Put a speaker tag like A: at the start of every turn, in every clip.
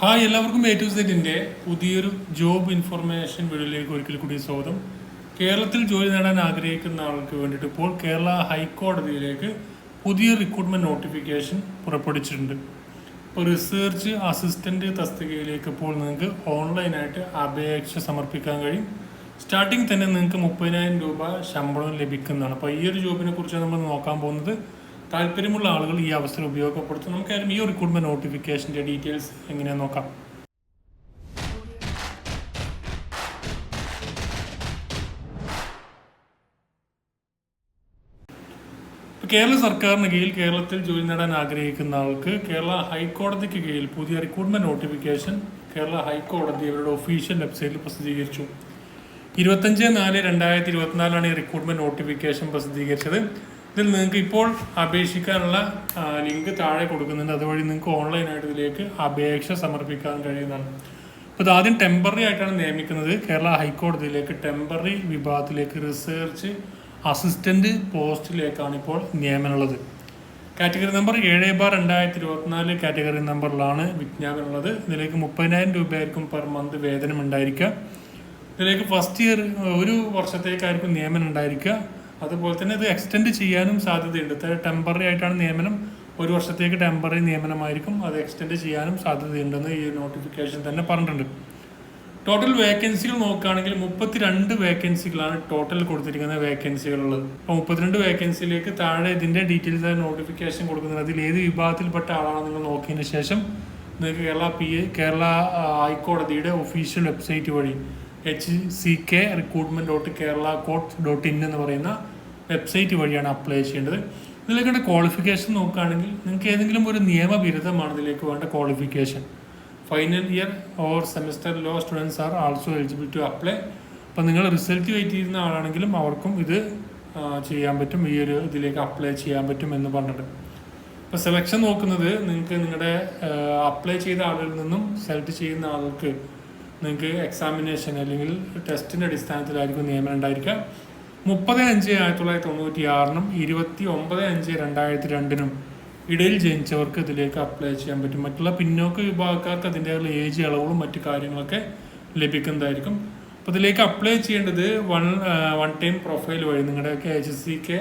A: Hi എല്ലാവർക്കും A to സെറ്റിന്റെ പുതിയൊരു ജോബ് ഇൻഫർമേഷൻ വീഡിയോയിലേക്ക് ഒരിക്കൽ കൂടി സ്വാഗതം. കേരളത്തിൽ ജോലി നേടാൻ ആഗ്രഹിക്കുന്ന ആൾക്ക് വേണ്ടിയിട്ട് ഇപ്പോൾ കേരള ഹൈക്കോടതിയിലേക്ക് പുതിയ റിക്രൂട്ട്മെന്റ് നോട്ടിഫിക്കേഷൻ പുറപ്പെടുവിച്ചിട്ടുണ്ട്. ഇപ്പോൾ റിസർച്ച് അസിസ്റ്റന്റ് തസ്തികയിലേക്ക് ഇപ്പോൾ നിങ്ങൾക്ക് ഓൺലൈനായിട്ട് അപേക്ഷ സമർപ്പിക്കാൻ കഴിയും. സ്റ്റാർട്ടിങ് തന്നെ നിങ്ങൾക്ക് മുപ്പതിനായിരം രൂപ ശമ്പളം ലഭിക്കുന്നതാണ്. അപ്പോൾ ഈ ഒരു ജോബിനെ കുറിച്ചാണ് നമ്മൾ നോക്കാൻ പോകുന്നത് താല്പര്യമുള്ള ആളുകൾ ഈ അവസരം ഉപയോഗപ്പെടുത്തും. നമുക്കായാലും ഈ ഒരു റിക്രൂട്ട്മെന്റ് നോട്ടിഫിക്കേഷന്റെ ഡീറ്റെയിൽസ് എങ്ങനെയാണെന്ന് നോക്കാം. കേരള സർക്കാരിന് കീഴിൽ കേരളത്തിൽ ജോലി നേടാൻ ആഗ്രഹിക്കുന്ന ആൾക്ക് കേരള ഹൈക്കോടതിക്ക് കീഴിൽ പുതിയ റിക്രൂട്ട്മെന്റ് നോട്ടിഫിക്കേഷൻ കേരള ഹൈക്കോടതി അവരുടെ ഒഫീഷ്യൽ വെബ്സൈറ്റിൽ പ്രസിദ്ധീകരിച്ചു. ഇരുപത്തഞ്ച് നാല് രണ്ടായിരത്തി ഇരുപത്തിനാലാണ് ഈ റിക്രൂട്ട്മെന്റ് നോട്ടിഫിക്കേഷൻ പ്രസിദ്ധീകരിച്ചത്. ഇതിൽ നിങ്ങൾക്ക് ഇപ്പോൾ അപേക്ഷിക്കാനുള്ള ലിങ്ക് താഴെ കൊടുക്കുന്നുണ്ട്. അതുവഴി നിങ്ങൾക്ക് ഓൺലൈനായിട്ട് ഇതിലേക്ക് അപേക്ഷ സമർപ്പിക്കാൻ കഴിയുന്നതാണ്. അപ്പോൾ ഇത് ആദ്യം ടെമ്പററി ആയിട്ടാണ് നിയമിക്കുന്നത്. കേരള ഹൈക്കോടതിയിലേക്ക് ടെമ്പററി വിഭാഗത്തിലേക്ക് റിസർച്ച് അസിസ്റ്റന്റ് പോസ്റ്റിലേക്കാണ് ഇപ്പോൾ നിയമനമുള്ളത് കാറ്റഗറി നമ്പർ ഏഴ് ബാർ രണ്ടായിരത്തി ഇരുപത്തിനാല് കാറ്റഗറി നമ്പറിലാണ് വിജ്ഞാപനം ഉള്ളത് ഇതിലേക്ക് മുപ്പതിനായിരം രൂപയായിരിക്കും പെർ മന്ത് വേതനം ഉണ്ടായിരിക്കുക. ഇതിലേക്ക് ഫസ്റ്റ് ഇയർ ഒരു വർഷത്തേക്കായിരിക്കും നിയമനം ഉണ്ടായിരിക്കുക. അതുപോലെ തന്നെ ഇത് എക്സ്റ്റെൻഡ് ചെയ്യാനും സാധ്യതയുണ്ട്. ടെമ്പററി ആയിട്ടാണ് നിയമനം. ഒരു വർഷത്തേക്ക് ടെമ്പററി നിയമനമായിരിക്കും. അത് എക്സ്റ്റെൻഡ് ചെയ്യാനും സാധ്യതയുണ്ടെന്ന് ഈ നോട്ടിഫിക്കേഷൻ തന്നെ പറഞ്ഞിട്ടുണ്ട്. ടോട്ടൽ വേക്കൻസികൾ നോക്കുകയാണെങ്കിൽ മുപ്പത്തിരണ്ട് വേക്കൻസികളാണ് ടോട്ടൽ കൊടുത്തിരിക്കുന്ന വേക്കൻസികളുള്ളത് അപ്പോൾ മുപ്പത്തിരണ്ട് വേക്കൻസിയിലേക്ക് താഴെ ഇതിന്റെ ഡീറ്റെയിൽസ് നോട്ടിഫിക്കേഷൻ കൊടുക്കുന്നത് അതിൽ ഏത് വിഭാഗത്തിൽപ്പെട്ട ആളാണ് നിങ്ങൾ നോക്കിയതിന് ശേഷം നിങ്ങൾക്ക് കേരള പി കേരള ഹൈക്കോടതിയുടെ ഒഫീഷ്യൽ വെബ്സൈറ്റ് വഴി H C K recruitment dot Kerala court dot in എന്ന് പറയുന്ന വെബ്സൈറ്റ് വഴിയാണ് അപ്ലൈ ചെയ്യേണ്ടത്. ഇതിലേക്കുള്ള ക്വാളിഫിക്കേഷൻ നോക്കുകയാണെങ്കിൽ നിങ്ങൾക്ക് ഏതെങ്കിലും ഒരു നിയമ ബിരുദമാണ് ഇതിലേക്ക് വേണ്ട qualification final year or semester law students are also eligible to apply അപ്പം നിങ്ങൾ റിസൾട്ട് വെയിറ്റ് ചെയ്യുന്ന ആളാണെങ്കിലും അവർക്കും ഇത് ചെയ്യാൻ പറ്റും. ഈ ഒരു ഇതിലേക്ക് അപ്ലൈ ചെയ്യാൻ പറ്റും എന്ന് പറഞ്ഞിട്ട്. ഇപ്പോൾ സെലക്ഷൻ നോക്കുന്നത് നിങ്ങൾക്ക് നിങ്ങളുടെ അപ്ലൈ ചെയ്ത ആളുകളിൽ നിന്നും സെലക്ട് ചെയ്യുന്ന ആൾക്ക് നിങ്ങൾക്ക് എക്സാമിനേഷൻ അല്ലെങ്കിൽ ടെസ്റ്റിന്റെ അടിസ്ഥാനത്തിലായിരിക്കും നിയമനം ഉണ്ടായിരിക്കുക. മുപ്പത് അഞ്ച് ആയിരത്തി തൊള്ളായിരത്തി തൊണ്ണൂറ്റി ആറിനും ഇരുപത്തി ഒമ്പത് അഞ്ച് രണ്ടായിരത്തി രണ്ടിനും ഇടയിൽ ജനിച്ചവർക്ക് ഇതിലേക്ക് അപ്ലൈ ചെയ്യാൻ പറ്റും. മറ്റുള്ള പിന്നോക്ക വിഭാഗക്കാർക്ക് അതിന്റെ ഏജ് ഇളവുകളും മറ്റു കാര്യങ്ങളൊക്കെ ലഭിക്കുന്നതായിരിക്കും. അപ്പോൾ ഇതിലേക്ക് അപ്ലൈ ചെയ്യേണ്ടത് വൺ വൺ ടൈം പ്രൊഫൈൽ വഴി. നിങ്ങളുടെ H S C K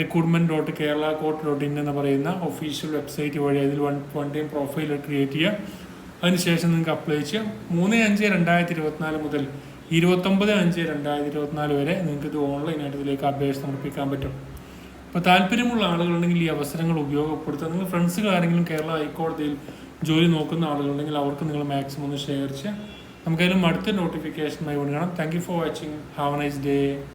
A: recruitment dot Kerala court dot in എന്ന് പറയുന്ന ഒഫീഷ്യൽ വെബ്സൈറ്റ് വഴി. അതിൽ one one time profile create ചെയ്യുക. അതിനുശേഷം നിങ്ങൾക്ക് അപ്ലൈ ചെയ്യാം. മൂന്ന് അഞ്ച് രണ്ടായിരത്തി ഇരുപത്തിനാല് മുതൽ ഇരുപത്തൊമ്പത് അഞ്ച് രണ്ടായിരത്തി ഇരുപത്തിനാല് വരെ നിങ്ങൾക്ക് ഇത് ഓൺലൈനായിട്ട് ഇതിലേക്ക് അപേക്ഷ സമർപ്പിക്കാൻ പറ്റും. അപ്പോൾ താല്പര്യമുള്ള ആളുകളുണ്ടെങ്കിൽ ഈ അവസരങ്ങൾ ഉപയോഗപ്പെടുത്തുക. നിങ്ങൾ ഫ്രണ്ട്സുകൾ ആരെങ്കിലും കേരള ഹൈക്കോടതിയിൽ ജോലി നോക്കുന്ന ആളുകളുണ്ടെങ്കിൽ അവർക്ക് നിങ്ങൾ മാക്സിമം ഒന്ന് ഷെയർ ചെയ്യുക. നമുക്കതിലും അടുത്ത നോട്ടിഫിക്കേഷനുമായി കാണാം. Thank you for watching have a nice day